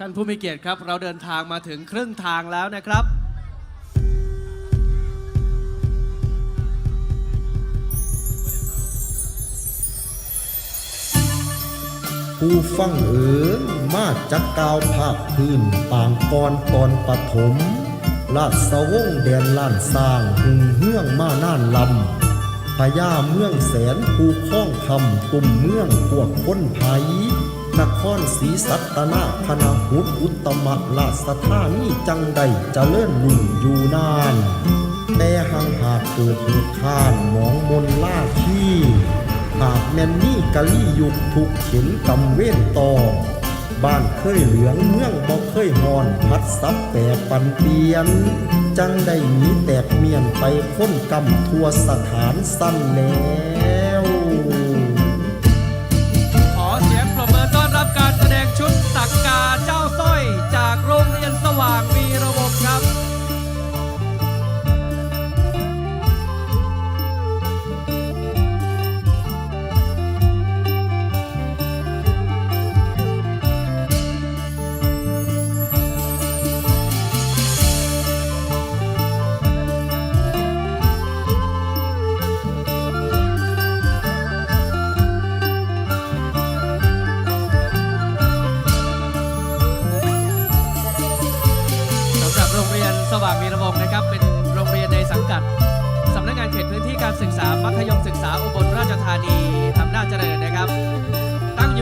ท่านผู้มีเกียรติครับ เราเดินทางมาถึงครึ่งทางแล้วนะครับ ผู้ฟังเอ๋ยมาจักกาวภาคพื้นต่างกรตอนปฐมลาดสวงแดนล้านสร้างหึงเฮื่องมาน่านลำพญาเมืองแสนภูข้องคำตุ่มเมืองพวกพ้นไผ นครศรีสัตนาคณะหุดอุตมะราชธานีจังใดจะเลื่อนลุ่นอยู่นาน แต่ห่างหากเกิดเหตุข้านหมองมนล่าขี้หากแมนนี่กะลี่ยุกทุกเข็นกำเว้นต่อ บ้านเคยเหลืองเมืองบ่เคยหอนพัดซับแปรปันเปลี่ยน จังได้หนีแตกเมียนไปค้นกำทั่วสถานสั้นแล้ว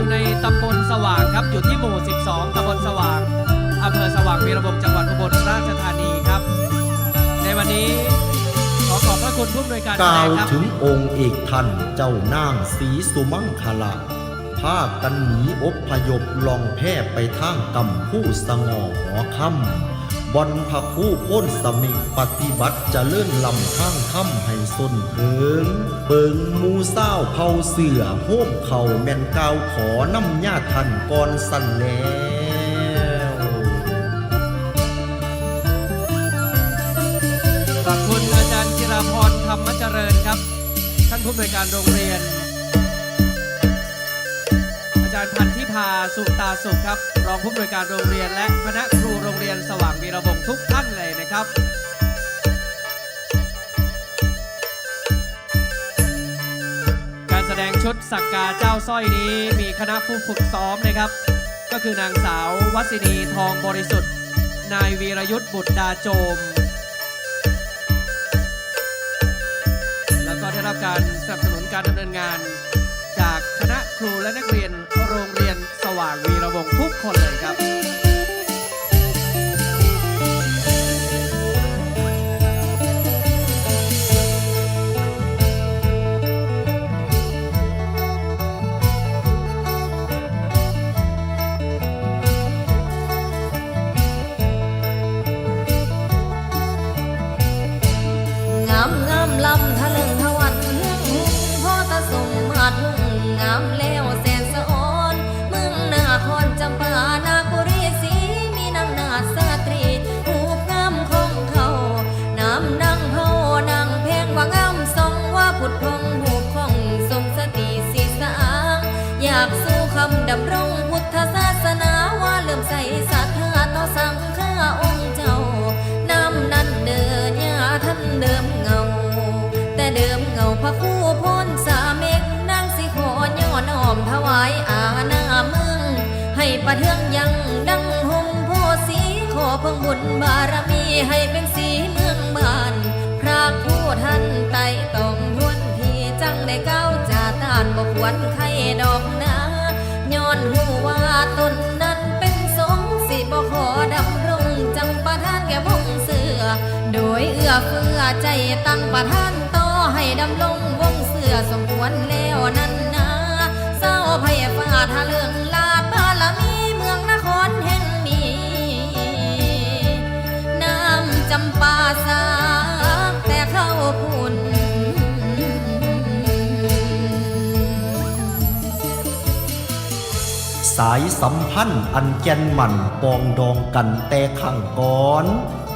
อยู่ในตำบลสว่างครับ อยู่ที่หมู่ 12 ตำบลสว่าง อำเภอสว่างมีระบบจังหวัดอุบลราชธานีครับ ในวันนี้ขอขอบพระคุณผู้อำนวยการกล่าวครับถึงองค์เอกท่านเจ้านางสีสุมังคลาพากันหนีอบพยพลองแพร่ไปทางกำผู้สงอหอค่ำ บอนพระคู่พ้นสมิงปฏิบัติจะเลื่อนลำข้างค่ำให้สนเพิงเบิงมูเศร้าเผาเสือโฮมเข่าแม่นกาวขอน้ำญาทันก่อนสั่นแล้วขอบคุณอาจารย์จิราพรธรรมเจริญครับ ท่านผู้อำนวยการโรงเรียน อาจารย์พันธิพาสุตาสุขครับ รองผู้อำนวยการโรงเรียนและคณะครูโรง นสว่างวีระบงทุกท่านเลยนะครับการแสดงชุดสักกาเจ้าสร้อยนี้มีคณะผู้ฝึกซ้อมนะครับ ก็คือนางสาววัสินีทองบริสุทธิ์ นายวีรยุทธ์บุตรดาโจม แล้วก็ได้รับการสนับสนุนการดำเนินงาน จากคณะครูและนักเรียนโรงเรียนสว่างวีระวงทุกคนเลยครับ ระคู่พ้นสาเมกนางสิขอย่อนอ้อมถวายอาณาเมือง ให้ประเทืองยังดังห่มโพสีขอเพิ่งบุญบารมีให้เป็นสีเมืองบ้าน พระคู่ท่านไต่ต้องทวนทีจังได้ก้าวจาตานบ่ควรใครดอกนาย้อนหูว่าตนนั้นเป็นสงสิบ่ขอดำรงจังประทานแก่พงเสือ โดยเอื้อเฟื้อใจตั้งประทานต่อ ให้ดำลงวงเสือสมควรแล้วนั่นนาเศร้าพยฟ้าทะเลืองลาดบารมีเมืองนครแห่งนี้น้ำจำปาสาแต่เข้าพุ่นสายสัมพันธ์อันแก่นมันปองดองกันแต่ขังก่อน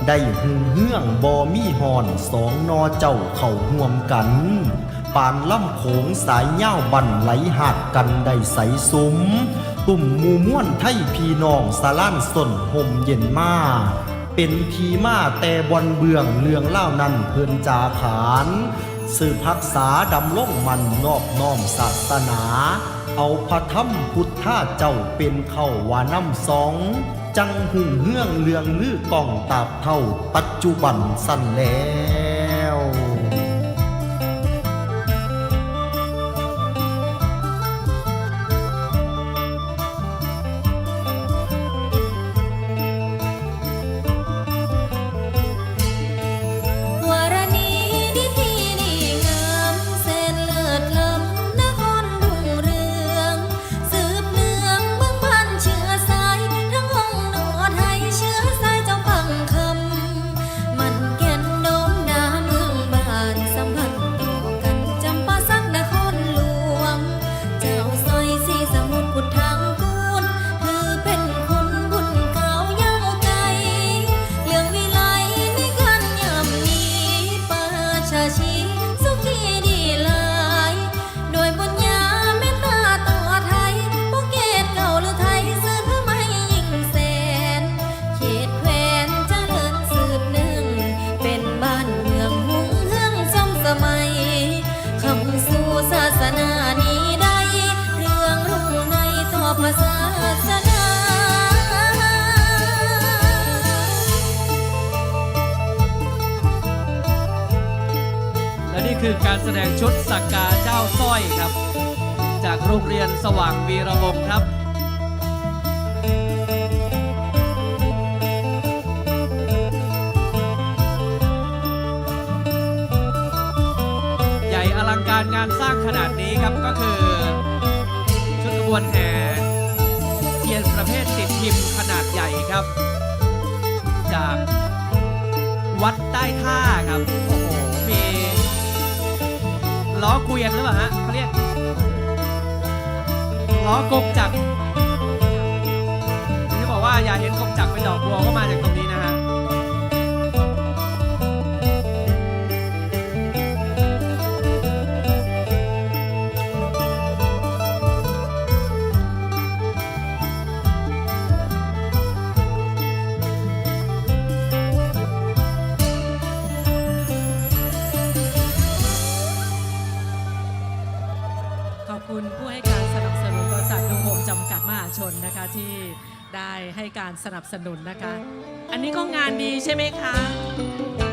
ได้หึงเฮื่องบอมีหอนสองนอเจ้าเข้าห่วมกัน ปานล่ำโขงสายเย้าบันไหลหักกันได้ใสสมตุ่มมูม่วนไทยพี่น้องสาล้านสนห่มเย็นมาเป็นทีมาแต่บอนเบืองเรื่องเล่านั้นเพิ่นจาขานสืบพักษาดำล่งมันนอบน้อมศาสนา เอาพระธรรมพุทธาเจ้าเป็นเข้าวาน้ำสอง จังหุ่งเฮืองเลืองลือกองตาบเท่า ปัจจุบันสั้นแล้ว ดงชุดสักกาเจ้าสร้อยครับ จากโรงเรียนสว่างวีระวงศ์ครับใหญ่อลังการงานสร้างขนาดนี้ครับก็คือ ชุดขบวนแห่เทียนประเภทติดพิมพ์ขนาดใหญ่ครับ จากวัดใต้ท่าครับ ล้อเกวียนหรือเปล่าฮะเขาเรียกล้อกบจักรที่บอกว่าอย่าเห็นกบจักรเป็นดอกบัวก็มาจากตรงนี้ สนับสนุนนะคะ อันนี้ก็งานดีใช่ไหมคะ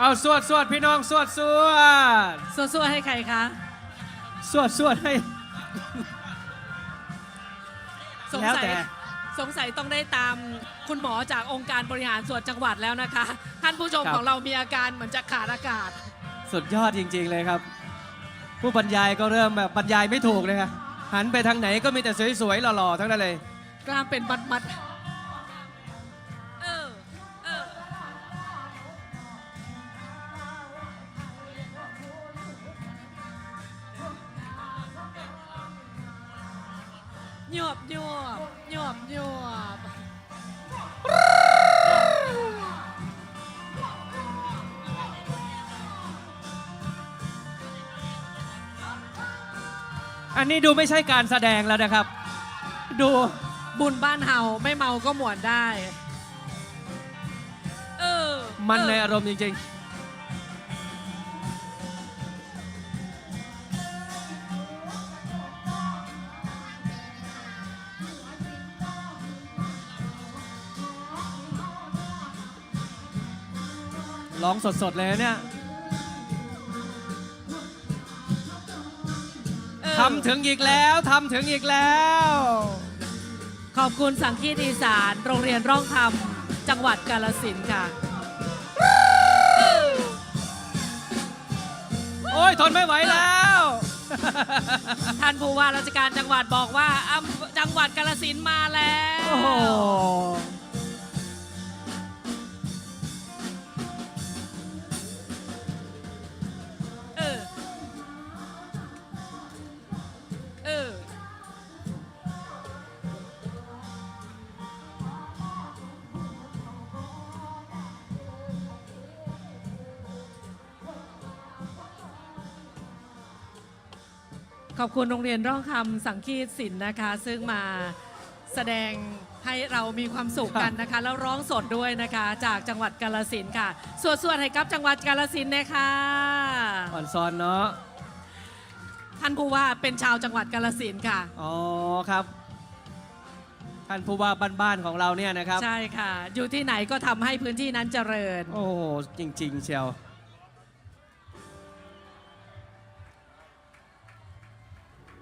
เอาสวดสวดพี่น้องสวดสวดสู้ๆให้ใครคะสวดสวดให้ สงแล้วสัยแต่ สงสัยต้องได้ตามคุณหมอจากองค์การบริหารส่วนจังหวัดแล้วนะคะ ท่านผู้ชมครับ ของเรามีอาการเหมือนจะขาดอากาศ สุดยอดจริง ๆ เลยครับ ผู้บรรยายก็เริ่มแบบบรรยายไม่ถูกเลยครับหันไปทางไหนก็มีแต่สวยๆหล่อๆทั้งนั้นเลย กล้ามเป็นมัดมัด หยวบหยวบหยวบหยวบอันนี้ดูไม่ใช่การแสดงแล้วนะครับ ดู บุญบ้านเฮาไม่เมาก็หมวนได้ เออมันในเออ อารมณ์จริงๆ ร้องสดๆเลยนะเนี่ยเออทำถึงอีกแล้วทำถึงอีกแล้ว ขอบคุณสังคีตอีสาน โรงเรียนร่องธรรม จังหวัดกาลสินธุ์ค่ะ โอ้ยทนไม่ไหวแล้ว ท่านผู้ว่าราชการจังหวัดบอกว่าอำจังหวัดกาลสินธุ์มาแล้วโอ้โห ขอบคุณโรงเรียนร่องคำสังคีตศิลป์นะคะ ซึ่งมาแสดงให้เรามีความสุขกันนะคะ แล้วร้องสดด้วยนะคะ จากจังหวัดกาลสินธุ์ค่ะสวดสวดให้กับจังหวัดกาลสินธุ์นะคะอ่อนซอนเนาะท่านผู้ว่าเป็นชาวจังหวัดกาลสินธุ์ค่ะ อ๋อครับ ท่านผู้ว่าบ้านๆของเราเนี่ยนะครับ ใช่ค่ะ อยู่ที่ไหนก็ทำให้พื้นที่นั้นเจริญ โอ้โหจริง ๆ เชียว